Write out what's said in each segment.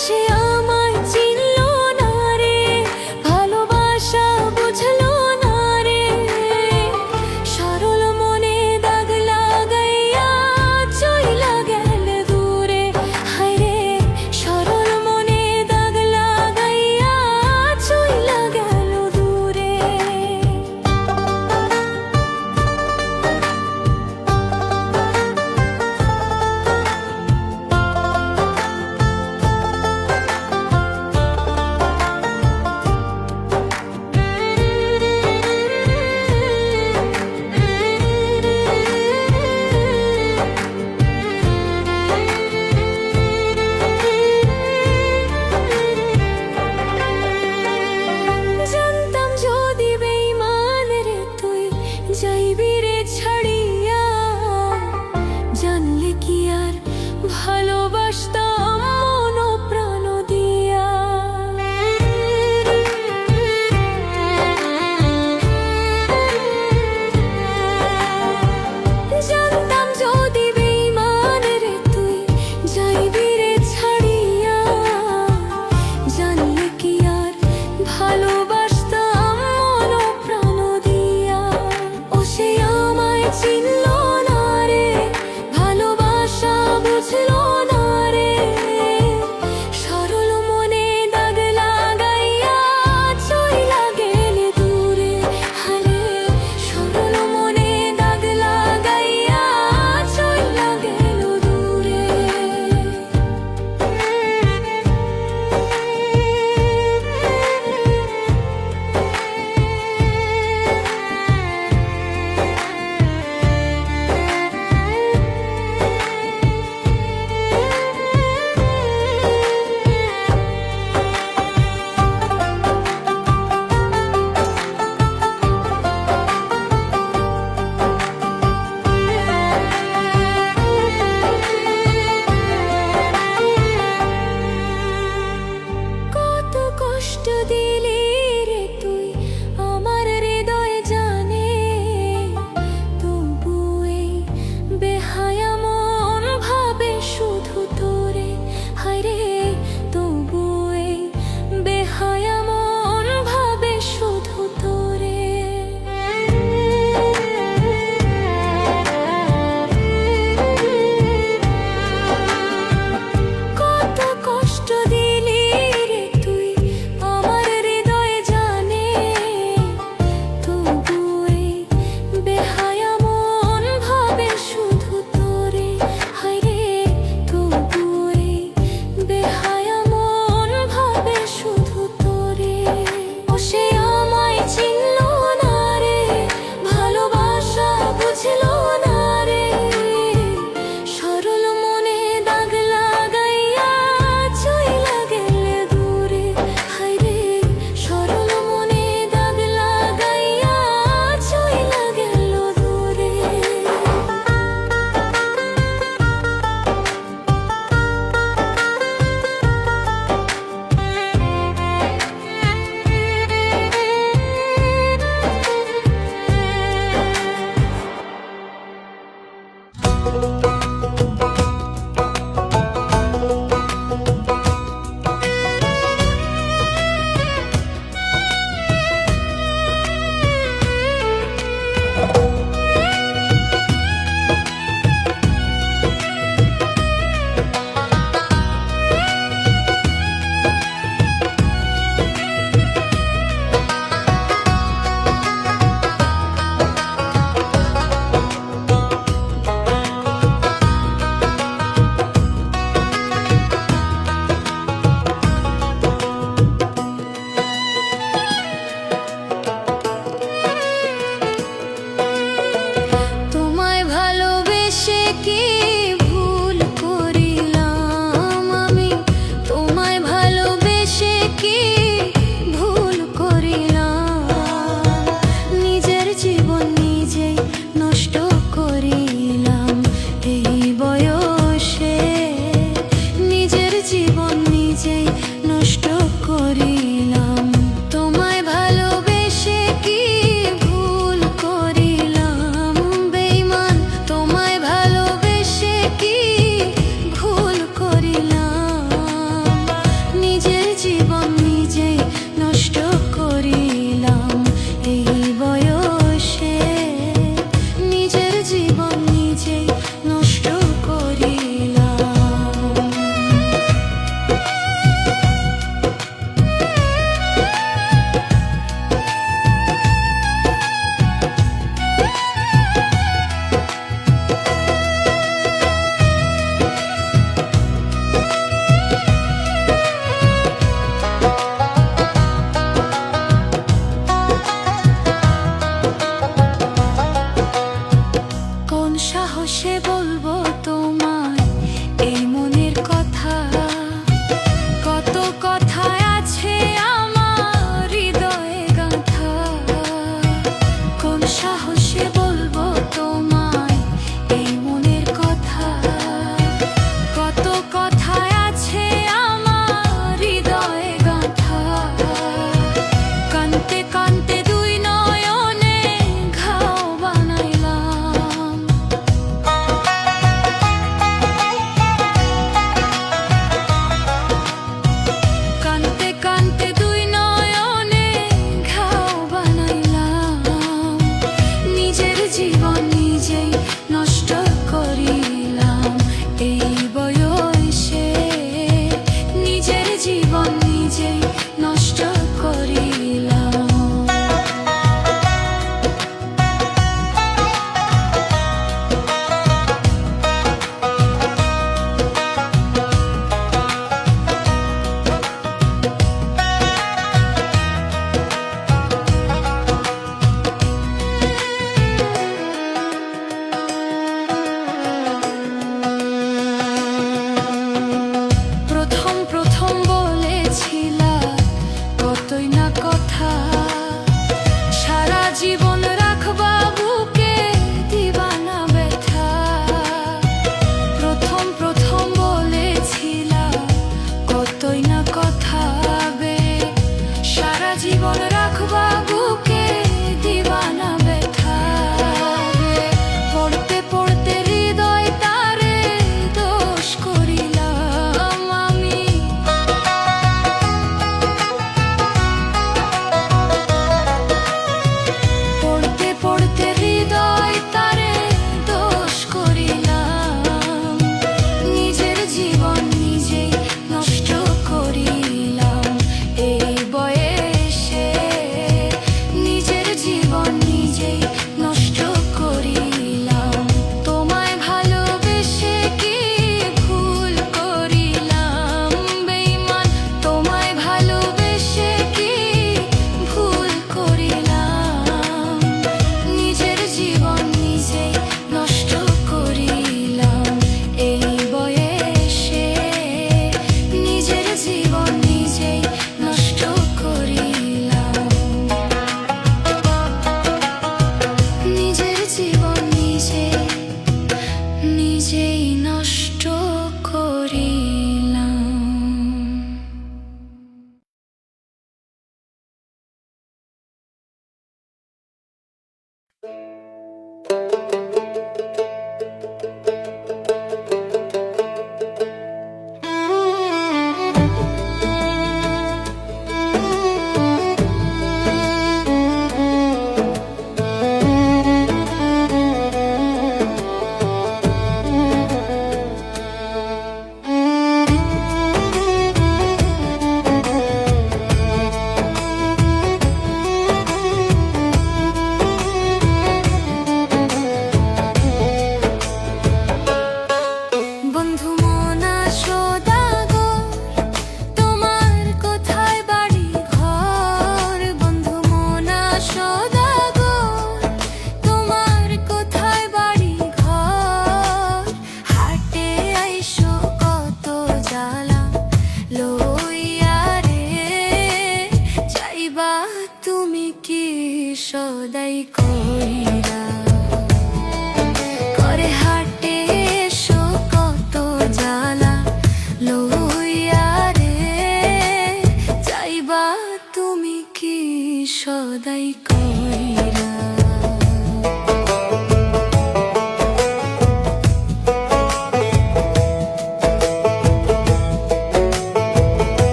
夕阳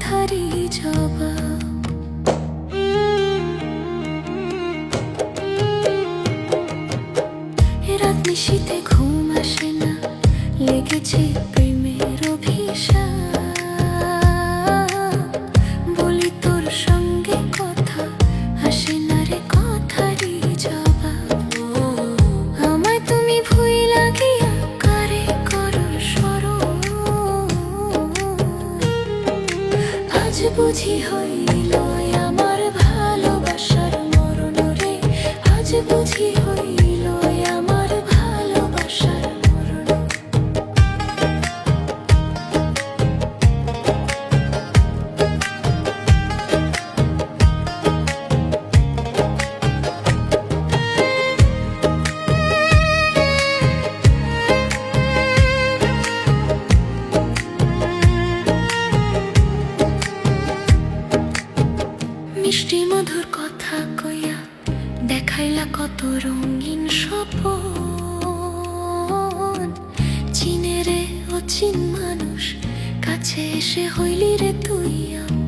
ধারে আপন চিনে রে অচিন মানুষ কাছে এসে হইলি রে তুই আমার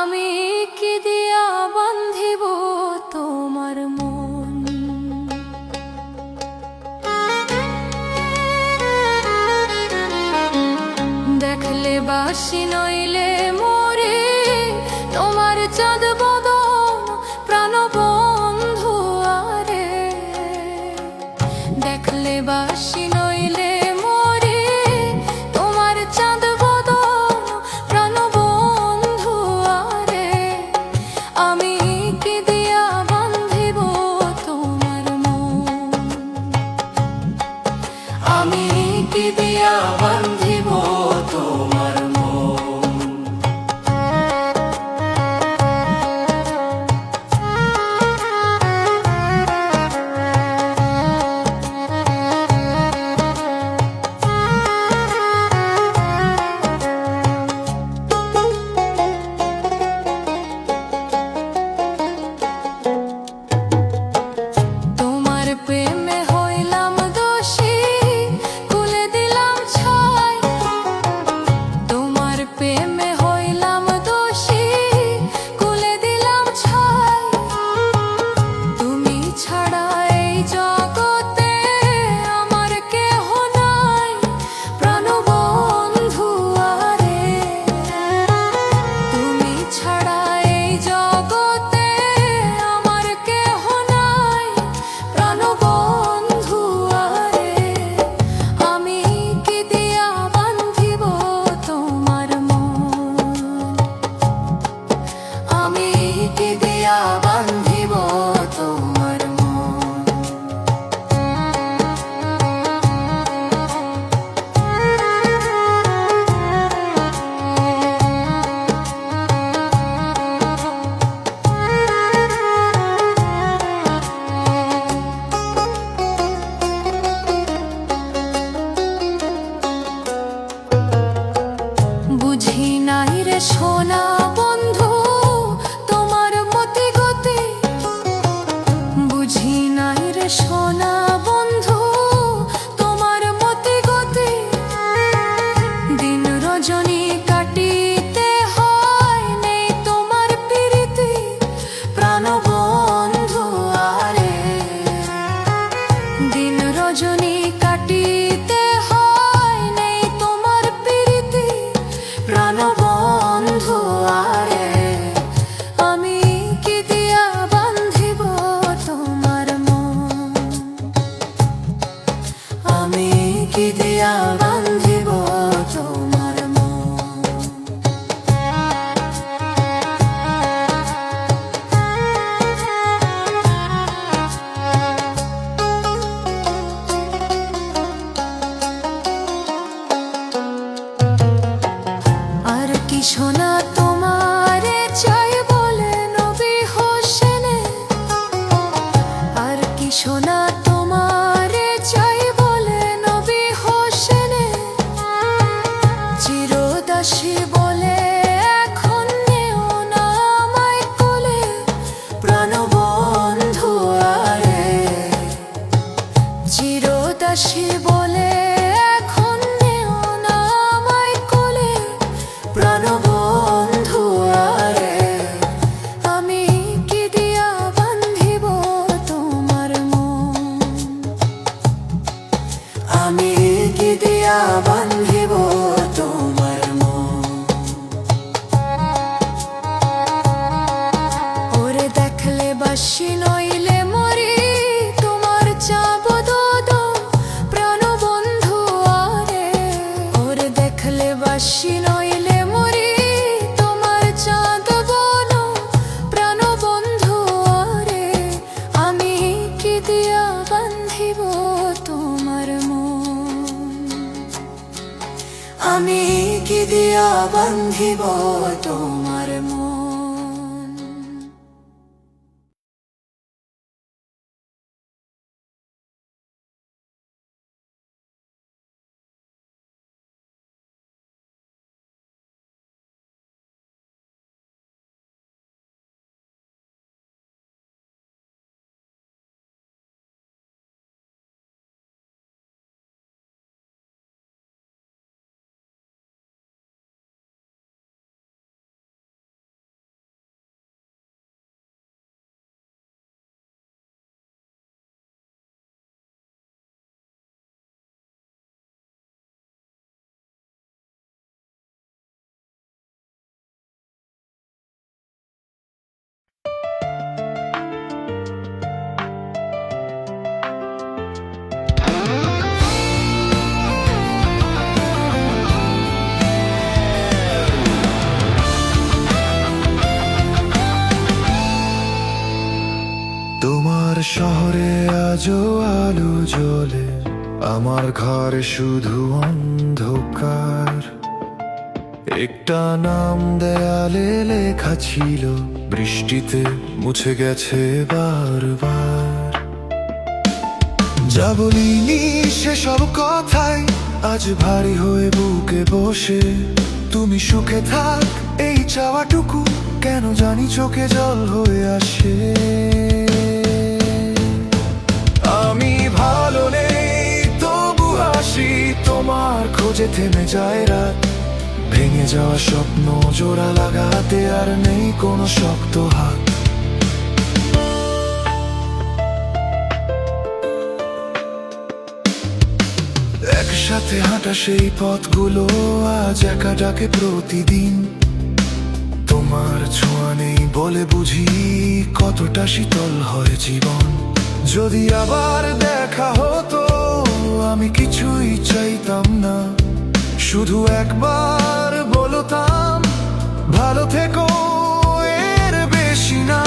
আমি শহরে আজও আলো জ্বলে, আমার ঘর শুধু অন্ধকার। একটা নাম দেয়ালে লেখা ছিল, বৃষ্টিতে মুছে গেছে বারবার। যা বলিনি সেসব কথাই আজ ভারী হয়ে বুকে বসে। তুমি সুখে থাক, এই চাওয়াটুকু কেন জানি চোখে জল হয়ে আসে। ভালো নেই, তবু হাসি তোমার খোঁজে থেমে যায় রাত। ভেঙে যাওয়া স্বপ্ন, জোড়া লাগাতে আর নেই কোনো শক্ত হাত। একসাথে হাঁটা সেই পথগুলো আজ একা ডাকে প্রতিদিন। তোমার ছোঁয়া নেই বলে বুঝি কতটা শীতল হয় জীবন। যদি আবার দেখা হতো, আমি কিছুই চাইতাম না। শুধু একবার বলতাম, ভালো থেকো, এর বেশি না।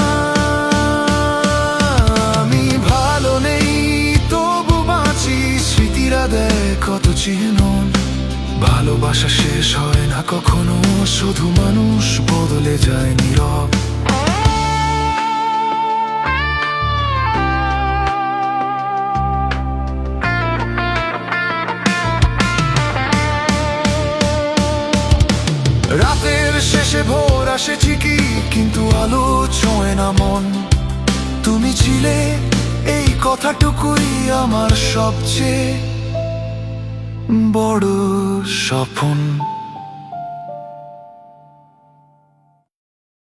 আমি ভালো নেই, তবু বাঁচি, স্মৃতিরা দেয় কত চিহ্ন। ভালোবাসা শেষ হয় না কখনো, শুধু মানুষ বদলে যায় নীরব। আসে ঠিকই, কিন্তু আলো ছোঁয় না মন। তুমি ছিলে এই কথাটুকুই আমার সবচেয়ে বড় স্বপ্ন।